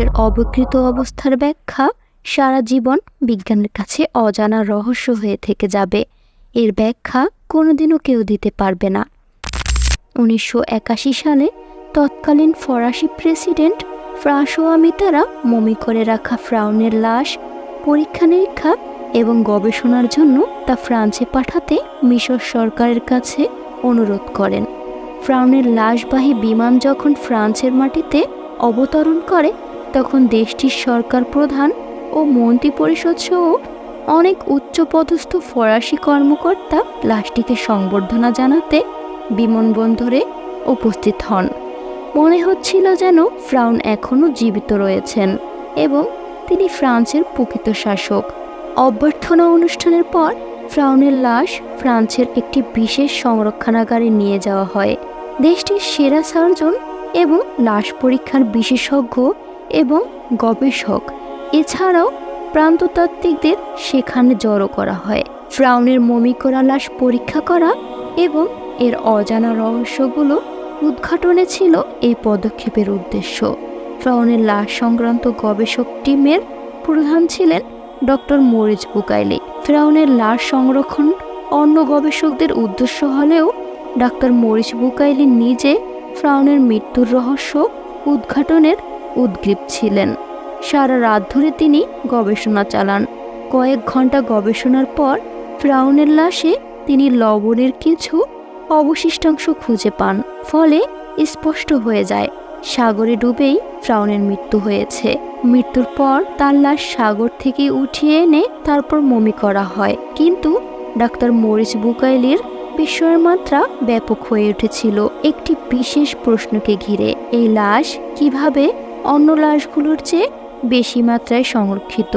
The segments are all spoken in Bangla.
লাশের অবকৃত অবস্থার ব্যাখ্যা সারা জীবন বিজ্ঞানের কাছে অজানা রহস্য হয়ে থেকে যাবে। এর ব্যাখ্যা কোনোদিনও কেউ দিতে পারবে না। উনিশশো একাশি সালে তৎকালীন ফরাসি প্রেসিডেন্ট ফ্রাঁসোয়া মিতারা মমি করে রাখা ফ্রাউনের লাশ, পরীক্ষা নিরীক্ষা এবং গবেষণার জন্য তা ফ্রান্সে পাঠাতে মিশর সরকারের কাছে অনুরোধ করেন। ফ্রাউনের লাশবাহী বিমান যখন ফ্রান্সের মাটিতে অবতরণ করে তখন দেশটির সরকার প্রধান ও মন্ত্রী পরিষদ সহ অনেক উচ্চপদস্থ ফরাসি কর্মকর্তা লাশটিকে সংবর্ধনা জানাতে বিমানবন্দরে উপস্থিত হন। মনে হচ্ছিল যেন ফ্রাউন এখনও জীবিত রয়েছেন এবং তিনি ফ্রান্সের প্রকৃত শাসক। অভ্যর্থনা অনুষ্ঠানের পর ফ্রাউনের লাশ ফ্রান্সের একটি বিশেষ সংরক্ষণাগারে নিয়ে যাওয়া হয়। দেশটির সেরা সার্জন এবং লাশ পরীক্ষার বিশেষজ্ঞ এবং গবেষক। এছাড়াও প্রান্ততাত্ত্বিকদের সেখানে জড়ো করা হয়। ফ্রাউনের মমি করা লাশ পরীক্ষা করা এবং এর অজানা রহস্যগুলো উদ্ঘাটনে ছিল এই পদক্ষেপের উদ্দেশ্য। ফ্রাউনের লাশ সংক্রান্ত গবেষক টিমের প্রধান ছিলেন ডক্টর মোরিজ বুকাইলি। ফ্রাউনের লাশ সংরক্ষণ অন্য গবেষকদের উদ্দেশ্য হলেও ডাক্তার মরিচ বুকাইলি নিজে ফ্রাউনের মৃত্যুর রহস্য উদ্ঘাটনের উদ্গ্রীব ছিলেন। সারা রাত ধরে তিনি গবেষণা চালান। কয়েক ঘণ্টা গবেষণার পর ফ্রাউনের লাশে তিনি লবণের কিছু অবশিষ্টাংশ খুঁজে পান, ফলে স্পষ্ট হয়ে যায়, সাগরে ডুবেই ফ্রাউনের মৃত্যু হয়েছে। মৃত্যুর পর তার লাশ সাগর থেকে উঠিয়ে এনে তারপর মমি করা হয়। কিন্তু ডাক্তার মরিচ বুকাইলির বিস্ময়ের মাত্রা ব্যাপক হয়ে উঠেছিল। একটি বিশেষ প্রশ্নকে ঘিরে এই লাশ কীভাবে অন্য লাশগুলোর চেয়ে বেশি মাত্রায় সংরক্ষিত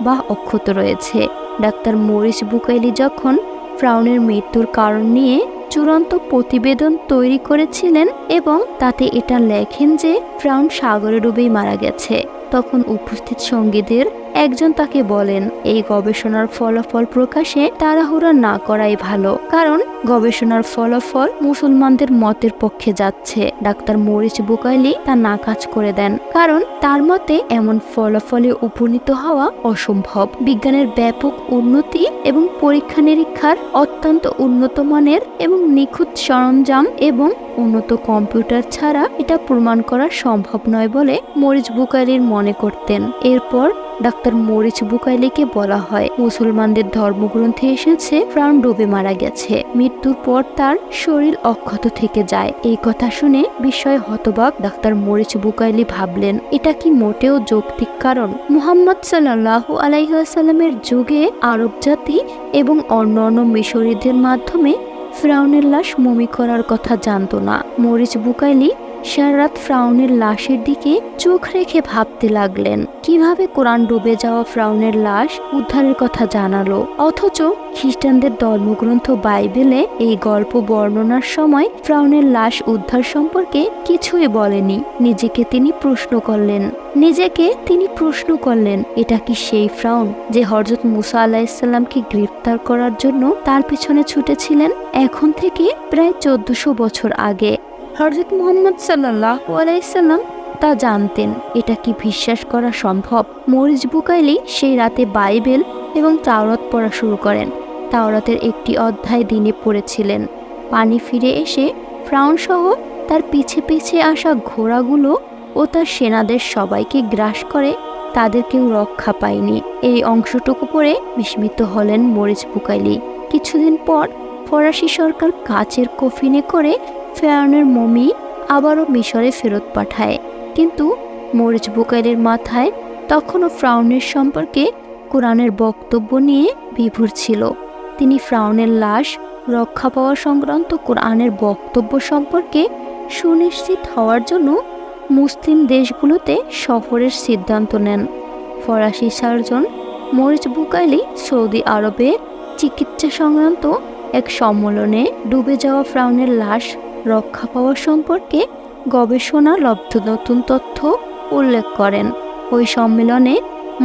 বা অক্ষত রয়েছে। ডাক্তার মরিস বুকাইলি যখন ফ্রাউনের মৃত্যুর কারণ নিয়ে চূড়ান্ত প্রতিবেদন তৈরি করেছিলেন এবং তাতে এটা লেখেন যে ফ্রাউন সাগরে ডুবেই মারা গেছে, তখন উপস্থিত সঙ্গীদের একজন তাকে বলেন, এই গবেষণার ফলাফল প্রকাশে তাড়াহুড়া না করাই ভালো, কারণ গবেষণার ফলাফল মুসলমানদের মতের পক্ষে যাচ্ছে। ডাক্তার মরিচ বুকাইলি তা না কাজ করে দেন, কারণ তার মতে এমন ফলাফলে উপনীত হওয়া অসম্ভব। বিজ্ঞানের ব্যাপক উন্নতি এবং পরীক্ষা নিরীক্ষার অত্যন্ত উন্নত মানের এবং নিখুঁত সরঞ্জাম এবং উন্নত কম্পিউটার ছাড়া এটা প্রমাণ করা সম্ভব নয় বলে মরিচ বুকাইলির মনে করতেন। এরপর ডাক্তার মরিচ বুকাইলিকে বলা হয়। মুসলমানদের ধর্মগ্রন্থে এসেছে, প্রাণ ডুবে মারা গেছে। মৃত্যুর পর তার শরীর অক্ষত থেকে যায়। এই কথা শুনে বিস্ময় হতবাক ডাক্তার মরিচ বুকাইলি ভাবলেন, এটা কি মোটেও যৌক্তিক কারণ? মুহাম্মদ সাল্লাহ আলাইসাল্লামের যুগে আরব জাতি এবং অন্য অন্য মিশরীদের মাধ্যমে ফ্রাউনের লাশ মমি করার কথা জানতো না। মরিচ বুকাইলি সারারাত ফ্রাউনের লাশের দিকে চোখ রেখে ভাবতে লাগলেন, কীভাবে কোরআন ডুবে যাওয়া ফ্রাউনের লাশ উদ্ধারের কথা জানালো। অথচ খ্রিস্টানদের ধর্মগ্রন্থ বাইবেলে এই গল্প বর্ণনার সময় ফ্রাউনের লাশ উদ্ধার সম্পর্কে কিছুই বলেনি। নিজেকে তিনি প্রশ্ন করলেন। নিজেকে তিনি প্রশ্ন করলেন, এটা কি সেই ফ্রাউন যে হরজত মুসা আলাহিসাল্লামকে গ্রেফতার করার জন্য তার পিছনে ছুটেছিলেন? এখন থেকে প্রায় চোদ্দশো বছর আগে হরজত মোহাম্মদ সাল্লাহ আলাইসাল্লাম তা জানতেন। এটা কি বিশ্বাস করা সম্ভব? মরিচ বুকাইলি সেই রাতে বাইবেল এবং তাওরাত পড়া শুরু করেন। তাওরাতের একটি অধ্যায় দিনে পড়েছিলেন। পানি ফিরে এসে ফ্রাউন সহ তার পিছে পিছে আসা ঘোড়াগুলো ও তার সেনাদের সবাইকে গ্রাস করে, তাদের কেউ রক্ষা পায়নি। এই অংশটুকু পড়ে বিস্মিত হলেন মরিচ বুকাইলি। কিছুদিন পর ফরাসি সরকার কাচের কফিনে করে ফেরাউনের মমি আবারও মিশরে ফেরত পাঠায়। কিন্তু মরিচ বুকাইলের মাথায় তখনও ফ্রাউনের সম্পর্কে কোরআনের বক্তব্য নিয়ে বিভোর ছিল। তিনি ফ্রাউনের লাশ রক্ষা পাওয়া সংক্রান্ত কোরআনের বক্তব্য সম্পর্কে সুনিশ্চিত হওয়ার জন্য মুসলিম দেশগুলোতে সফরের সিদ্ধান্ত নেন। ফরাসি সার্জন মরিচ বুকাইলি সৌদি আরবে চিকিৎসা সংক্রান্ত এক সম্মেলনে ডুবে যাওয়া ফ্রাউনের লাশ রক্ষা পাওয়া সম্পর্কে গবেষণা লব্ধ নতুন তথ্য উল্লেখ করেন। ওই সম্মেলনে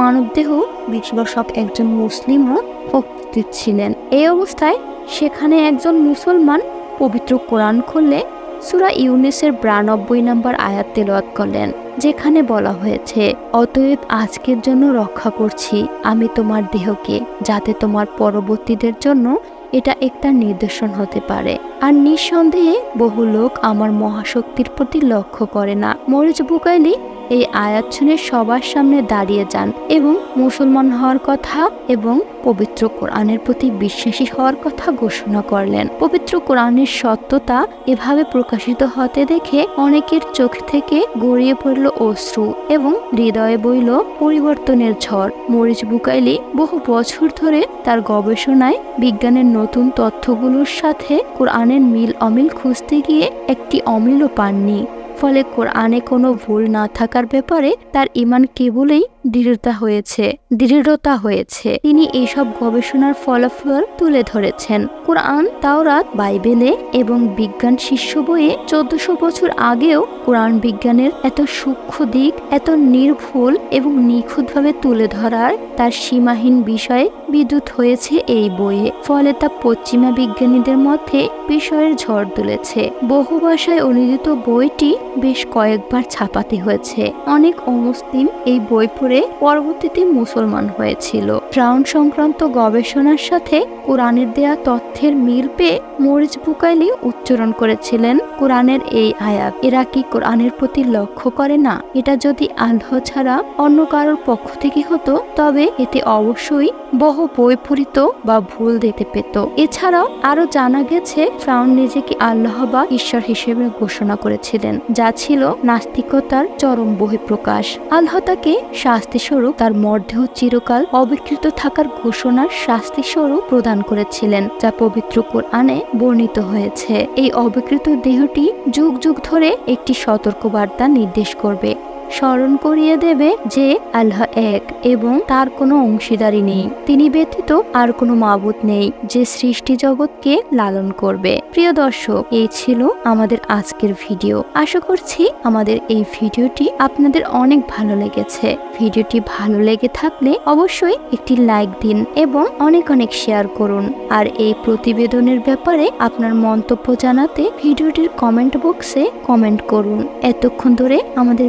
মানবদেহ বিশ্লেষক একজন মুসলিমও উপস্থিত ছিলেন। এই অবস্থায় সেখানে একজন মুসলমান পবিত্র কোরআন খুললে সুরা ইউনিসের বিরানব্বই নম্বর আয়াত তেলাওয়াত করলেন, যেখানে বলা হয়েছে, অতএব আজকের জন্য রক্ষা করছি। আমি তোমার দেহকে, যাতে তোমার পরবর্তীদের জন্য এটা একটা নিদর্শন হতে পারে। আর নিঃসন্দেহে বহু লোক আমার মহাশক্তির প্রতি লক্ষ্য করে না। মরিচ বুকাইলি এই আয়াত শুনে সবার সামনে দাঁড়িয়ে যান এবং মুসলমান হওয়ার কথা এবং পবিত্র কোরআনের প্রতি বিশ্বাসী হওয়ার কথা ঘোষণা করলেন। পবিত্র কোরআনের সত্যতা এভাবে প্রকাশিত হতে দেখে অনেকের চোখ থেকে গড়িয়ে পড়ল অশ্রু এবং হৃদয়ে বইল পরিবর্তনের ঝড়। মরিচ বুকাইলি বহু বছর ধরে তার গবেষণায় বিজ্ঞানের নতুন তথ্যগুলোর সাথে কোরআনের মিল অমিল খুঁজতে গিয়ে একটি অমিলও পাননি। ফলে কোরআনে কোনো ভুল না থাকার ব্যাপারে তার ইমান কেবলই দৃঢ়তা হয়েছে দৃঢ়তা হয়েছে। তিনি এইসব গবেষণার ফলাফল তুলে ধরেছেন। কোরআন, তাওরাত, বাইবেলে এবং বিজ্ঞান শিষ্য বইয়ে চোদ্দশো বছর আগেও কোরআন বিজ্ঞানের এত সূক্ষ্ম দিক, এত নির্ভুল এবং নিখুঁতভাবে তুলে ধরার তার সীমাহীন বিষয়ে বিদ্যুৎ হয়েছে এই বইয়ে। ফলে তা পশ্চিমা বিজ্ঞানীদের মধ্যে বিষয়ের ঝড় তুলেছে। বহু ভাষায় অনুদিত বইটি বেশ কয়েকবার ছাপাতে হয়েছে। অনেক অমুসলিম এই বই পড়ে পরবর্তীতে মুসলমান হয়েছিল। ফ্রাউন সংক্রান্ত গবেষণার সাথে কোরআনের দেয়া তথ্যের মিল পেয়ে মরিচ বুকাইলি উচ্চারণ করেছিলেন কোরআনের এই আয়াত। এরা কি কোরআনের প্রতি লক্ষ্য করে না? এটা যদি আল্লাহ ছাড়া অন্য কারোর পক্ষ থেকে হতো, তবে এতে অবশ্যই বহু বৈপরীত বা ভুল দেখতে পেত। এছাড়াও আরও জানা গেছে, ফ্রাউন নিজেকে আল্লাহ বা ঈশ্বর হিসেবে ঘোষণা করেছিলেন যা ছিল নাস্তিকতার চরম বহিঃপ্রকাশ। আল্লাহ তাকে শাস্তি স্বরূপ তার মর্দেহ চিরকাল অবিকৃত থাকার ঘোষণার শাস্তি স্বরূপ প্রদান করেছিলেন, যা পবিত্র কোরআনে বর্ণিত হয়েছে। এই অবিকৃত দেহটি যুগ যুগ ধরে একটি সতর্কবার্তা নির্দেশ করবে। স্মরণ করিয়ে দেবে যে আল্লাহ এক এবং তার কোনো অংশীদারি নেই। তিনি ব্যতীত আর কোনো মাবুদ নেই যে সৃষ্টি জগৎকে লালন করবে। প্রিয় দর্শক, এই ছিল আমাদের আজকের ভিডিও। আশা করছি আমাদের এই ভিডিওটি আপনাদের অনেক ভালো লেগেছে। ভিডিওটি ভালো লেগে থাকলে অবশ্যই একটি লাইক দিন এবং অনেক অনেক শেয়ার করুন। আর এই প্রতিবেদনের ব্যাপারে আপনার মন্তব্য জানাতে ভিডিওটির কমেন্ট বক্সে কমেন্ট করুন। এতক্ষণ ধরে আমাদের